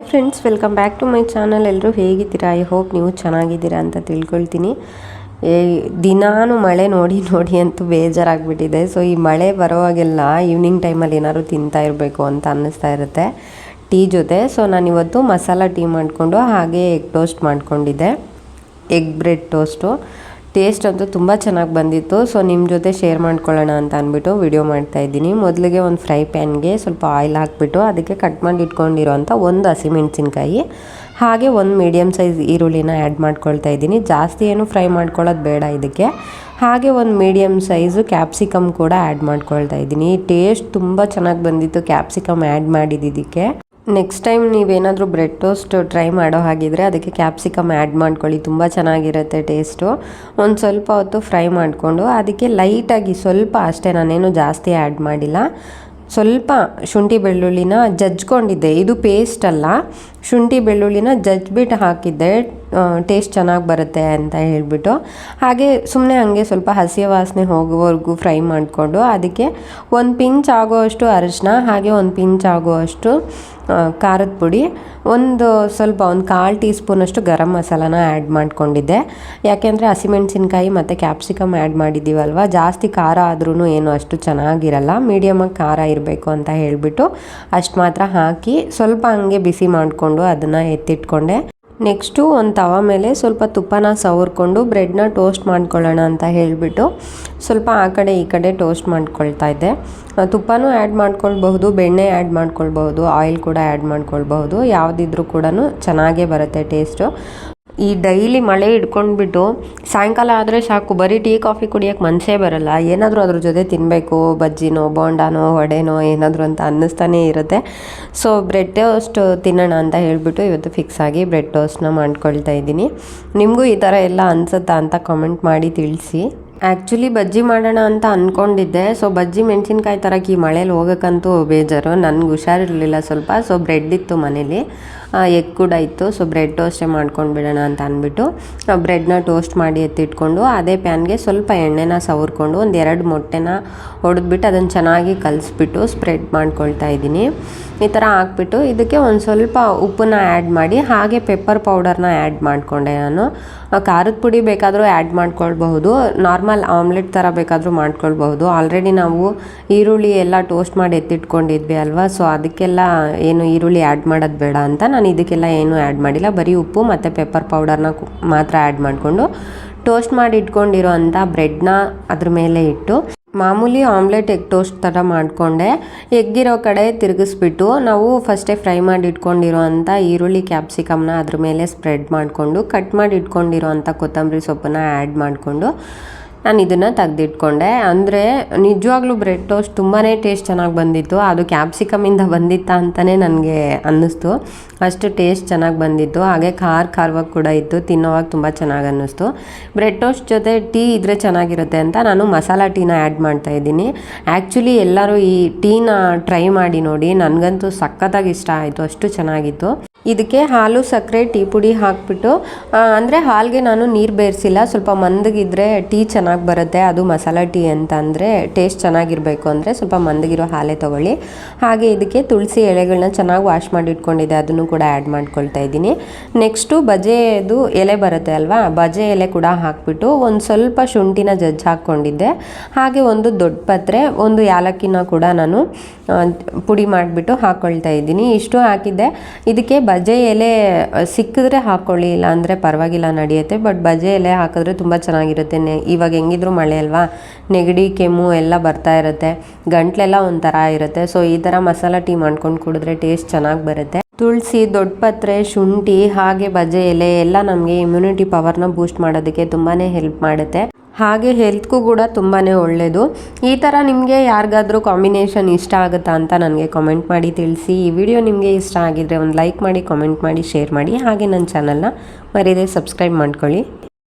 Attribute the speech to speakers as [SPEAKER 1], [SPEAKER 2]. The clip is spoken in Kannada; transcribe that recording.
[SPEAKER 1] Friends welcome back to my channel ಎಲ್ಲರೂ ಹೇಗಿದ್ದೀರಾ? ಐ ಹೋಪ್ ನೀವು ಚೆನ್ನಾಗಿದ್ದೀರಾ ಅಂತ ತಿಳ್ಕೊಳ್ತೀನಿ. ದಿನಾನು ಮಳೆ ನೋಡಿ ನೋಡಿ ಅಂತೂ ಬೇಜಾರಾಗ್ಬಿಟ್ಟಿದೆ. ಸೊ ಈ ಮಳೆ ಬರೋವಾಗೆಲ್ಲ ಈವ್ನಿಂಗ್ ಟೈಮಲ್ಲಿ ಏನಾದ್ರು ತಿಂತಾ ಇರಬೇಕು ಅಂತ ಅನ್ನಿಸ್ತಾ ಇರುತ್ತೆ. ಟೀ ಜೊತೆ. ಸೊ ನಾನಿವತ್ತು ಮಸಾಲ ಟೀ ಮಾಡಿಕೊಂಡು ಹಾಗೆ ಎಗ್ ಟೋಸ್ಟ್ ಮಾಡಿಕೊಂಡಿದ್ದೆ. ಎಗ್ ಬ್ರೆಡ್ ಟೋಸ್ಟು ಟೇಸ್ಟ್ ಅಂತೂ ತುಂಬ ಚೆನ್ನಾಗಿ ಬಂದಿತ್ತು. ಸೊ ನಿಮ್ಮ ಜೊತೆ ಶೇರ್ ಮಾಡ್ಕೊಳ್ಳೋಣ ಅಂತ ಅಂದ್ಬಿಟ್ಟು ವಿಡಿಯೋ ಮಾಡ್ತಾ ಇದ್ದೀನಿ. ಮೊದಲಿಗೆ ಒಂದು ಫ್ರೈ ಪ್ಯಾನ್ಗೆ ಸ್ವಲ್ಪ ಆಯಿಲ್ ಹಾಕ್ಬಿಟ್ಟು ಅದಕ್ಕೆ ಕಟ್ ಮಾಡಿ ಇಟ್ಕೊಂಡಿರೋಂಥ ಒಂದು ಹಸಿಮೆಣಸಿನ್ಕಾಯಿ ಹಾಗೆ ಒಂದು ಮೀಡಿಯಮ್ ಸೈಜ್ ಈರುಳ್ಳಿನ ಆ್ಯಡ್ ಮಾಡ್ಕೊಳ್ತಾ ಇದ್ದೀನಿ. ಜಾಸ್ತಿ ಏನು ಫ್ರೈ ಮಾಡ್ಕೊಳ್ಳೋದು ಬೇಡ ಇದಕ್ಕೆ. ಹಾಗೆ ಒಂದು ಮೀಡಿಯಮ್ ಸೈಜು ಕ್ಯಾಪ್ಸಿಕಮ್ ಕೂಡ ಆ್ಯಡ್ ಮಾಡ್ಕೊಳ್ತಾ ಇದ್ದೀನಿ. ಟೇಸ್ಟ್ ತುಂಬ ಚೆನ್ನಾಗಿ ಬಂದಿತ್ತು. ಕ್ಯಾಪ್ಸಿಕಮ್ ಆ್ಯಡ್ ಮಾಡಿದ್ದಕ್ಕೆ ನೆಕ್ಸ್ಟ್ ಟೈಮ್ ನೀವೇನಾದರೂ ಬ್ರೆಡ್ ಟೋಸ್ಟ್ ಟ್ರೈ ಮಾಡೋ ಹಾಗಿದ್ರೆ ಅದಕ್ಕೆ ಕ್ಯಾಪ್ಸಿಕಮ್ ಆ್ಯಡ್ ಮಾಡ್ಕೊಳ್ಳಿ. ತುಂಬ ಚೆನ್ನಾಗಿರುತ್ತೆ ಟೇಸ್ಟು ಒಂದು ಸ್ವಲ್ಪ ಹೊತ್ತು ಫ್ರೈ ಮಾಡಿಕೊಂಡು ಅದಕ್ಕೆ ಲೈಟಾಗಿ ಸ್ವಲ್ಪ ಅಷ್ಟೇ ನಾನೇನು ಜಾಸ್ತಿ ಆ್ಯಡ್ ಮಾಡಿಲ್ಲ. ಸ್ವಲ್ಪ ಶುಂಠಿ ಬೆಳ್ಳುಳ್ಳಿನ ಜಜ್ಕೊಂಡಿದ್ದೆ. ಇದು ಪೇಸ್ಟ್ ಅಲ್ಲ. ಶುಂಠಿ ಬೆಳ್ಳುಳ್ಳಿನ ಜಜ್ಬಿಟ್ಟು ಹಾಕಿದ್ದೆ. ಟೇಸ್ಟ್ ಚೆನ್ನಾಗಿ ಬರುತ್ತೆ ಅಂತ ಹೇಳಿಬಿಟ್ಟು. ಹಾಗೆ ಸುಮ್ಮನೆ ಹಂಗೆ ಸ್ವಲ್ಪ ಹಸಿ ವಾಸನೆ ಹೋಗುವವರೆಗೂ ಫ್ರೈ ಮಾಡಿಕೊಂಡು ಅದಕ್ಕೆ ಒಂದು ಪಿಂಚ್ ಆಗೋವಷ್ಟು ಅರಿಶಿನ, ಹಾಗೆ ಒಂದು ಪಿಂಚ್ ಆಗುವಷ್ಟು ಖಾರದ ಪುಡಿ, ಒಂದು ಸ್ವಲ್ಪ ಒಂದು ಕಾಲು ಟೀ ಸ್ಪೂನಷ್ಟು ಗರಂ ಮಸಾಲಾನ ಆ್ಯಡ್ ಮಾಡ್ಕೊಂಡಿದ್ದೆ. ಯಾಕೆಂದರೆ ಹಸಿಮೆಣ್ಸಿನ್ಕಾಯಿ ಮತ್ತು ಕ್ಯಾಪ್ಸಿಕಮ್ ಆ್ಯಡ್ ಮಾಡಿದ್ದೀವಲ್ವ? ಜಾಸ್ತಿ ಖಾರ ಆದ್ರೂ ಏನು ಅಷ್ಟು ಚೆನ್ನಾಗಿರಲ್ಲ. ಮೀಡಿಯಮಾಗಿ ಖಾರ ಇರಬೇಕು ಅಂತ ಹೇಳಿಬಿಟ್ಟು ಅಷ್ಟು ಮಾತ್ರ ಹಾಕಿ ಸ್ವಲ್ಪ ಹಂಗೆ ಬಿಸಿ ಮಾಡಿಕೊಂಡು ಅದನ್ನು ಎತ್ತಿಟ್ಕೊಂಡೆ. ನೆಕ್ಸ್ಟು ಒಂದು ತವ ಮೇಲೆ ಸ್ವಲ್ಪ ತುಪ್ಪನ ಸವರ್ಕೊಂಡು ಬ್ರೆಡ್ನ ಟೋಸ್ಟ್ ಮಾಡ್ಕೊಳ್ಳೋಣ ಅಂತ ಹೇಳಿಬಿಟ್ಟು ಸ್ವಲ್ಪ ಆ ಕಡೆ ಈ ಕಡೆ ಟೋಸ್ಟ್ ಮಾಡ್ಕೊಳ್ತಾ ಇದ್ದೆ. ತುಪ್ಪನೂ ಆ್ಯಡ್ ಮಾಡ್ಕೊಳ್ಬಹುದು, ಬೆಣ್ಣೆ ಆ್ಯಡ್ ಮಾಡ್ಕೊಳ್ಬಹುದು, ಆಯಿಲ್ ಕೂಡ ಆ್ಯಡ್ ಮಾಡ್ಕೊಳ್ಬಹುದು, ಯಾವುದಿದ್ರೂ ಕೂಡ ಚೆನ್ನಾಗೇ ಬರುತ್ತೆ ಟೇಸ್ಟು. ಈ ಡೈಲಿ ಮಳೆ ಹಿಡ್ಕೊಂಡ್ಬಿಟ್ಟು ಸಾಯಂಕಾಲ ಆದರೆ ಸಾಕು, ಬರೀ ಟೀ, ಕಾಫಿ ಕುಡಿಯೋಕ್ಕೆ ಮನಸ್ಸೇ ಬರಲ್ಲ. ಏನಾದರೂ ಅದ್ರ ಜೊತೆ ತಿನ್ನಬೇಕು ಬಜ್ಜಿನೋ, ಬೋಂಡಾನೋ, ವಡೆನೋ ಏನಾದರೂ ಅಂತ ಅನ್ನಿಸ್ತಾನೇ ಇರುತ್ತೆ. ಸೊ ಬ್ರೆಡ್ ಟೋಸ್ಟ್ ತಿನ್ನೋಣ ಅಂತ ಹೇಳಿಬಿಟ್ಟು ಇವತ್ತು ಫಿಕ್ಸ್ ಆಗಿ ಬ್ರೆಡ್ ಟೋಸ್ಟ್ನ ಮಾಡ್ಕೊಳ್ತಾ ಇದ್ದೀನಿ. ನಿಮಗೂ ಈ ಥರ ಎಲ್ಲ ಅನಿಸುತ್ತಾ ಅಂತ ಕಮೆಂಟ್ ಮಾಡಿ ತಿಳಿಸಿ. ಆ್ಯಕ್ಚುಲಿ ಬಜ್ಜಿ ಮಾಡೋಣ ಅಂತ ಅಂದ್ಕೊಂಡಿದ್ದೆ ಸೊ ಬಜ್ಜಿ ಮೆಣಸಿನ್ಕಾಯಿ ಥರಕ್ಕೆ ಈ ಮಳೇಲಿ ಹೋಗೋಕ್ಕಂತೂ ಬೇಜಾರು. ನನಗೆ ಹುಷಾರಿರಲಿಲ್ಲ ಸ್ವಲ್ಪ. ಸೊ ಬ್ರೆಡ್ ಇತ್ತು ಮನೇಲಿ. ಎಗ್ ಕೂಡ ಇತ್ತು. ಸೊ ಬ್ರೆಡ್ ಟೋಸ್ಟೇ ಮಾಡ್ಕೊಂಡು ಬಿಡೋಣ ಅಂತ ಅಂದ್ಬಿಟ್ಟು ಬ್ರೆಡ್ನ ಟೋಸ್ಟ್ ಮಾಡಿ ಎತ್ತಿಟ್ಕೊಂಡು, ಅದೇ ಪ್ಯಾನ್ಗೆ ಸ್ವಲ್ಪ ಎಣ್ಣೆನ ಸವರ್ಕೊಂಡು, ಒಂದು ಎರಡು ಮೊಟ್ಟೆನ ಹೊಡೆದ್ಬಿಟ್ಟು ಅದನ್ನು ಚೆನ್ನಾಗಿ ಕಲಿಸ್ಬಿಟ್ಟು ಸ್ಪ್ರೆಡ್ ಮಾಡ್ಕೊಳ್ತಾ ಇದ್ದೀನಿ. ಈ ಥರ ಹಾಕ್ಬಿಟ್ಟು ಇದಕ್ಕೆ ಒಂದು ಸ್ವಲ್ಪ ಉಪ್ಪನ್ನ ಆ್ಯಡ್ ಮಾಡಿ, ಹಾಗೆ ಪೆಪ್ಪರ್ ಪೌಡರ್ನ ಆ್ಯಡ್ ಮಾಡಿಕೊಂಡೆ ನಾನು. ಖಾರದ ಪುಡಿ ಬೇಕಾದರೂ ಆ್ಯಡ್ ಮಾಡ್ಕೊಳ್ಬಹುದು. ನಾರ್ಮಲ್ ಆಮ್ಲೆಟ್ ಥರ ಬೇಕಾದರೂ ಮಾಡ್ಕೊಳ್ಬಹುದು. ಆಲ್ರೆಡಿ ನಾವು ಈರುಳ್ಳಿ ಎಲ್ಲ ಟೋಸ್ಟ್ ಮಾಡಿ ಎತ್ತಿಟ್ಕೊಂಡಿದ್ವಿ ಅಲ್ವಾ? ಸೊ ಅದಕ್ಕೆಲ್ಲ ಏನು ಈರುಳ್ಳಿ ಆ್ಯಡ್ ಮಾಡೋದು ಬೇಡ ಅಂತ ನಾನು ಇದಕ್ಕೆಲ್ಲ ಏನೂ ಆ್ಯಡ್ ಮಾಡಿಲ್ಲ. ಬರೀ ಉಪ್ಪು ಮತ್ತು ಪೆಪ್ಪರ್ ಪೌಡರ್ನ ಮಾತ್ರ ಆ್ಯಡ್ ಮಾಡಿಕೊಂಡು ಟೋಸ್ಟ್ ಮಾಡಿ ಇಟ್ಕೊಂಡಿರೋ ಅಂಥ ಬ್ರೆಡ್ನ ಅದ್ರ ಮೇಲೆ ಇಟ್ಟು ಮಾಮೂಲಿ ಆಮ್ಲೆಟ್ ಎಗ್ ಟೋಸ್ಟ್ ಥರ ಮಾಡಿಕೊಂಡೆ. ಎಗ್ಗಿರೋ ಕಡೆ ತಿರುಗಿಸ್ಬಿಟ್ಟು ನಾವು ಫಸ್ಟೇ ಫ್ರೈ ಮಾಡಿ ಇಟ್ಕೊಂಡಿರೋ ಅಂಥ ಈರುಳ್ಳಿ ಕ್ಯಾಪ್ಸಿಕಮ್ನ ಅದ್ರ ಮೇಲೆ ಸ್ಪ್ರೆಡ್ ಮಾಡಿಕೊಂಡು ಕಟ್ ಮಾಡಿ ಇಟ್ಕೊಂಡಿರೋ ಅಂಥ ಕೊತ್ತಂಬರಿ ಸೊಪ್ಪನ್ನ ಆ್ಯಡ್ ಮಾಡಿಕೊಂಡು ನಾನು ಇದನ್ನು ತೆಗೆದಿಟ್ಕೊಂಡೆ. ಅಂದರೆ ನಿಜವಾಗ್ಲೂ ಬ್ರೆಡ್ ಟೋಸ್ಟ್ ತುಂಬಾ ಟೇಸ್ಟ್ ಚೆನ್ನಾಗಿ ಬಂದಿತ್ತು. ಅದು ಕ್ಯಾಪ್ಸಿಕಮಿಂದ ಬಂದಿತ್ತಾ ಅಂತಲೇ ನನಗೆ ಅನ್ನಿಸ್ತು. ಅಷ್ಟು ಟೇಸ್ಟ್ ಚೆನ್ನಾಗಿ ಬಂದಿತ್ತು. ಹಾಗೆ ಖಾರ ಖಾರವಾಗಿ ಕೂಡ ಇತ್ತು. ತಿನ್ನೋವಾಗ ತುಂಬ ಚೆನ್ನಾಗಿ ಅನ್ನಿಸ್ತು. ಬ್ರೆಡ್ ಟೋಸ್ಟ್ ಜೊತೆ ಟೀ ಇದ್ದರೆ ಚೆನ್ನಾಗಿರುತ್ತೆ ಅಂತ ನಾನು ಮಸಾಲ ಟೀನ ಆ್ಯಡ್ ಮಾಡ್ತಾ ಇದ್ದೀನಿ. ಆ್ಯಕ್ಚುಲಿ ಎಲ್ಲರೂ ಈ ಟೀನ ಟ್ರೈ ಮಾಡಿ ನೋಡಿ. ನನಗಂತೂ ಸಖತ್ತಾಗಿ ಇಷ್ಟ ಆಯಿತು. ಅಷ್ಟು ಚೆನ್ನಾಗಿತ್ತು. ಇದಕ್ಕೆ ಹಾಲು, ಸಕ್ಕರೆ, ಟೀ ಪುಡಿ ಹಾಕ್ಬಿಟ್ಟು ಅಂದರೆ ಹಾಲಿಗೆ ನಾನು ನೀರು ಬೇರಿಸಿಲ್ಲ ಸ್ವಲ್ಪ ಮಂದಗಿದ್ರೆ ಟೀ ಚೆನ್ನಾಗಿ ಬರುತ್ತೆ. ಅದು ಮಸಾಲ ಟೀ ಅಂತ ಅಂದರೆ ಟೇಸ್ಟ್ ಚೆನ್ನಾಗಿರಬೇಕು ಅಂದರೆ ಸ್ವಲ್ಪ ಮಂದಗಿರೋ ಹಾಲೇ ತೊಗೊಳ್ಳಿ. ಹಾಗೆ ಇದಕ್ಕೆ ತುಳಸಿ ಎಲೆಗಳನ್ನ ಚೆನ್ನಾಗಿ ವಾಶ್ ಮಾಡಿ ಇಟ್ಕೊಂಡಿದ್ದೆ ಅದನ್ನು ಕೂಡ ಆ್ಯಡ್ ಮಾಡ್ಕೊಳ್ತಾ ಇದ್ದೀನಿ. ನೆಕ್ಸ್ಟು ಬಜೆದು ಎಲೆ ಬರುತ್ತೆ ಅಲ್ವಾ? ಬಜೆ ಎಲೆ ಕೂಡ ಹಾಕ್ಬಿಟ್ಟು ಒಂದು ಸ್ವಲ್ಪ ಶುಂಠಿನ ಜಜ್ಜಿ ಹಾಕ್ಕೊಂಡಿದ್ದೆ. ಹಾಗೆ ಒಂದು ದೊಡ್ಡ ಪತ್ರೆ, ಒಂದು ಯಾಲಕ್ಕಿನ ಕೂಡ ನಾನು ಪುಡಿ ಮಾಡಿಬಿಟ್ಟು ಹಾಕ್ಕೊಳ್ತಾ ಇದ್ದೀನಿ. ಇಷ್ಟು ಹಾಕಿದ್ದೆ. ಇದಕ್ಕೆ ಬಜೆ ಎಲೆ ಸಿಕ್ಕಿದ್ರೆ ಹಾಕ್ಕೊಳ್ಳಿ ಇಲ್ಲ ಅಂದರೆ ಪರವಾಗಿಲ್ಲ ನಡೆಯುತ್ತೆ. ಬಟ್ ಬಜೆ ಎಲೆ ಹಾಕಿದ್ರೆ ತುಂಬ ಚೆನ್ನಾಗಿರುತ್ತೆ. ನೆ, ಇವಾಗ ಹೆಂಗಿದ್ರು ಮಳೆ ಅಲ್ವಾ? ನೆಗಡಿ, ಕೆಮ್ಮು ಎಲ್ಲ ಬರ್ತಾ ಇರುತ್ತೆ. ಗಂಟ್ಲೆಲ್ಲ ಒಂಥರ ಇರುತ್ತೆ. ಸೊ, ಈ ಥರ ಮಸಾಲ ಟೀ ಮಾಡ್ಕೊಂಡು ಕುಡಿದ್ರೆ ಟೇಸ್ಟ್ ಚೆನ್ನಾಗಿ ಬರುತ್ತೆ. ತುಳಸಿ, ದೊಡ್ಡಪತ್ರೆ, ಶುಂಠಿ, ಹಾಗೆ ಬಜೆ ಎಲೆ ಎಲ್ಲ ನಮಗೆ ಇಮ್ಯುನಿಟಿ ಪವರ್ನ ಬೂಸ್ಟ್ ಮಾಡೋದಕ್ಕೆ ತುಂಬಾ ಹೆಲ್ಪ್ ಮಾಡುತ್ತೆ. ಹಾಗೆ ಹೆಲ್ತ್ಗೂ ಕೂಡ ತುಂಬಾ ಒಳ್ಳೆಯದು ಈ ಥರ ನಿಮಗೆ ಯಾರಿಗಾದರೂ ಕಾಂಬಿನೇಷನ್ ಇಷ್ಟ ಆಗುತ್ತಾ ಅಂತ ನನಗೆ ಕಾಮೆಂಟ್ ಮಾಡಿ ತಿಳಿಸಿ. ಈ ವಿಡಿಯೋ ನಿಮಗೆ ಇಷ್ಟ ಆಗಿದರೆ ಒಂದು ಲೈಕ್ ಮಾಡಿ ಕಾಮೆಂಟ್ ಮಾಡಿ ಶೇರ್ ಮಾಡಿ. ಹಾಗೆ ನನ್ನ ಚಾನಲ್ನ ಮರೀದೆ ಸಬ್ಸ್ಕ್ರೈಬ್ ಮಾಡ್ಕೊಳ್ಳಿ.